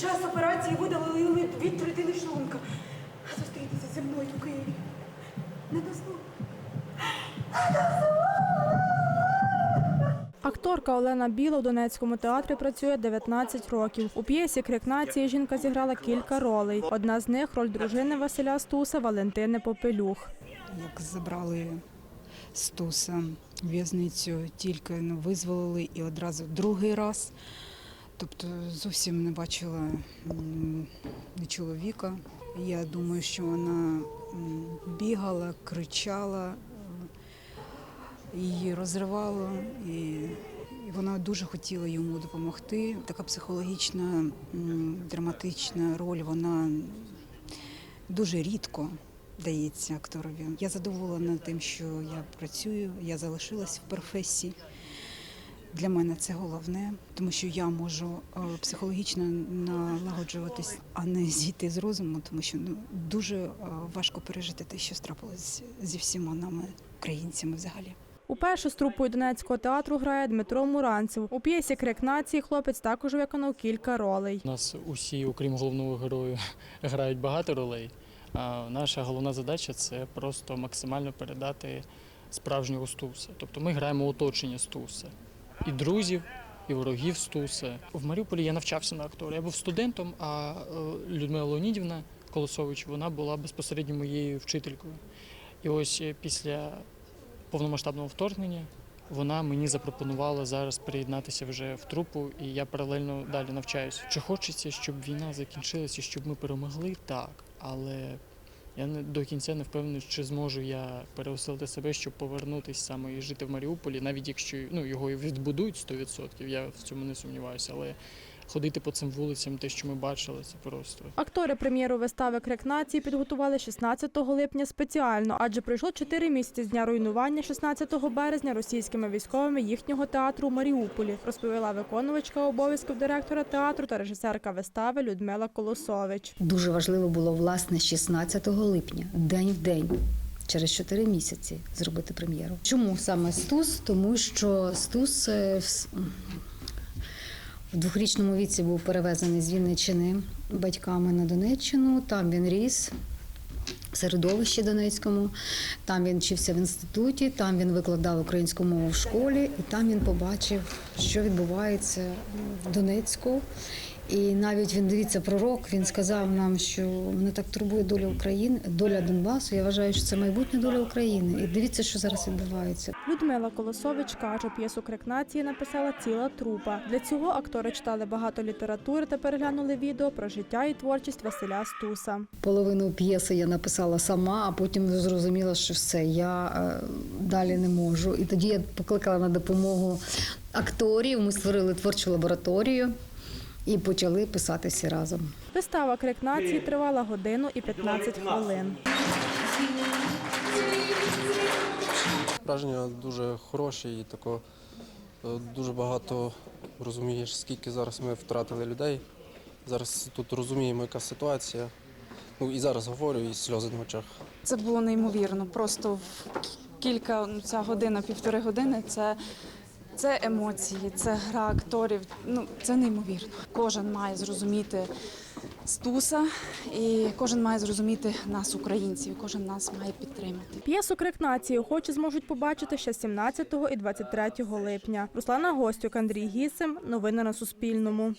час операції видалили дві третини шлунка. Зустрітися зі мною в Києві. Не дозволю. Акторка Олена Біла у Донецькому театрі працює 19 років. У п'єсі Крик нації жінка зіграла кілька ролей. Одна з них роль дружини Василя Стуса Валентини Попелюх. як забрали Стуса в в'язницю, тільки ну, визволили і одразу другий раз. Тобто зовсім не бачила ні чоловіка. Я думаю, що вона бігала, кричала, її розривало, і вона дуже хотіла йому допомогти. Така психологічна, драматична роль, вона дуже рідко дається акторові. Я задоволена тим, що я працюю, я залишилась в професії. Для мене це головне, тому що я можу е, психологічно налагоджуватись, а не зійти з розуму, тому що ну дуже е, важко пережити те, що трапилось зі всіма нами, українцями взагалі. Уперше з трупою Донецького театру грає Дмитро Муранцев. У п'єсі Крик нації хлопець також виконав кілька ролей. У нас усі, окрім головного героя, грають багато ролей. А наша головна задача це просто максимально передати справжнього Стуса. Тобто ми граємо оточення Стуса. І друзів, і ворогів Стуса. В Маріуполі я навчався на актора. Я був студентом, а е, Людмила Леонідівна Колосович вона була безпосередньо моєю вчителькою. І ось е, після повномасштабного вторгнення вона мені запропонувала зараз приєднатися вже в трупу, і я паралельно далі навчаюся. Чи хочеться, щоб війна закінчилася, щоб ми перемогли? Так, але я не до кінця не впевнений, чи зможу я переосилити себе, щоб повернутися саме і жити в Маріуполі, навіть якщо ну його і відбудують 100%, я в цьому не сумніваюся, але ходити по цим вулицям, те, що ми бачили, це просто. Актори прем'єру вистави Крик нації підготували 16 липня спеціально, адже пройшло 4 місяці з дня руйнування 16 березня російськими військовими їхнього театру у Маріуполі, розповіла виконувачка обов'язків директора театру та режисерка вистави Людмила Колосович. Дуже важливо було власне 16 липня, день в день. Через 4 місяці зробити прем'єру. Чому саме Стус? Тому що Стус е, в- двохрічному віці був перевезений з Вінниччини батьками на Донеччину. Там він ріс в середовищі Донецькому. Там він вчився в інституті, там він викладав українську мову в школі, і там він побачив, що відбувається в Донецьку. І навіть він дивіться пророк. Він сказав нам, що мене так турбує доля України, доля Донбасу. Я вважаю, що це майбутнє доля України. І дивіться, що зараз відбувається. Людмила Колосович каже, п'єсу Крик нації написала ціла трупа. Для цього актори читали багато літератури та переглянули відео про життя і творчість Василя Стуса. Половину п'єси я написала сама, а потім зрозуміла, що все, я е, далі не можу. І тоді я покликала на допомогу акторів. Ми створили творчу лабораторію і почали писати всі разом. Вистава Крик нації тривала годину і 15 хвилин. Враження дуже хороші і тако е, дуже багато розумієш, скільки зараз ми втратили людей. Зараз тут розуміємо, яка ситуація. Ну і зараз говорю, і сльози на очах. Це було неймовірно. Просто в кілька ну, ця година, півтори години це, це емоції, це гра акторів. Ну це неймовірно. Кожен має зрозуміти Стуса, і кожен має зрозуміти нас, українців. Кожен нас має підтримати. П'єсу Крик нації охочі зможуть побачити ще 17 і 23 липня. Руслана Гостюк, Андрій Гісим. Новини на Суспільному.